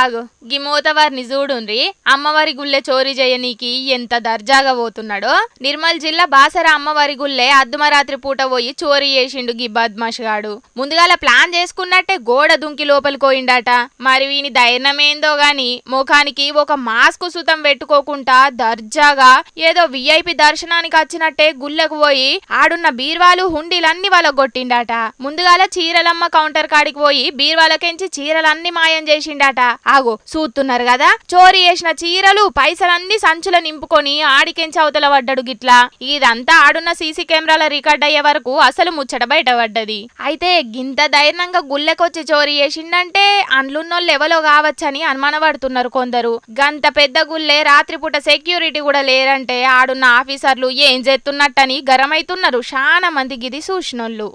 ఆగు. గి మూతవారిని చూడుండ్రి అమ్మవారి గుళ్ళె చోరీ చేయనీకి ఎంత దర్జాగా పోతున్నాడో. నిర్మల్ జిల్లా బాసర అమ్మవారి గుళ్ళె అర్ధమరాత్రి పూట పోయి చోరీ చేసిండు గీ బద్మాష్ గాడు. ముందుగాల ప్లాన్ చేసుకున్నట్టే గోడ దుంకి లోపలికి పోయిండట. మరి వీని ధైర్యమేందో గాని ముఖానికి ఒక మాస్క్ సుతం పెట్టుకోకుండా దర్జాగా ఏదో విఐపి దర్శనానికి వచ్చినట్టే గుళ్ళకు పోయి ఆడున్న బీర్వాలు హుండీలన్నీ వాళ్ళగొట్టిండట ముందుగాల చీరలమ్మ కౌంటర్ కాడికి పోయి బీర్వాలకెంచి చీరలన్నీ మాయం చేసిండట. ఆగో చూస్తున్నారు కదా. చోరీ చేసిన చీరలు పైసలన్నీ సంచుల నింపుకొని ఆడికెంచి అవతల పడ్డాడు గిట్లా. ఇదంతా ఆడున్న సీసీ కెమెరాల రికార్డ్ అయ్యే వరకు అసలు ముచ్చట బయటపడ్డది అయితే గింత ధైర్యంగా గుళ్ళెకొచ్చి చోరీ చేసిండంటే అండ్లున్నోళ్ళు ఎవలో కావచ్చని అనుమానపడుతున్నారు కొందరు. గంత పెద్ద గుళ్ళే రాత్రిపూట సెక్యూరిటీ కూడా లేరంటే ఆడున్న ఆఫీసర్లు ఏం చేస్తున్నట్టని గరమైతున్నారు. చాలా మంది గిది చూసినోళ్ళు.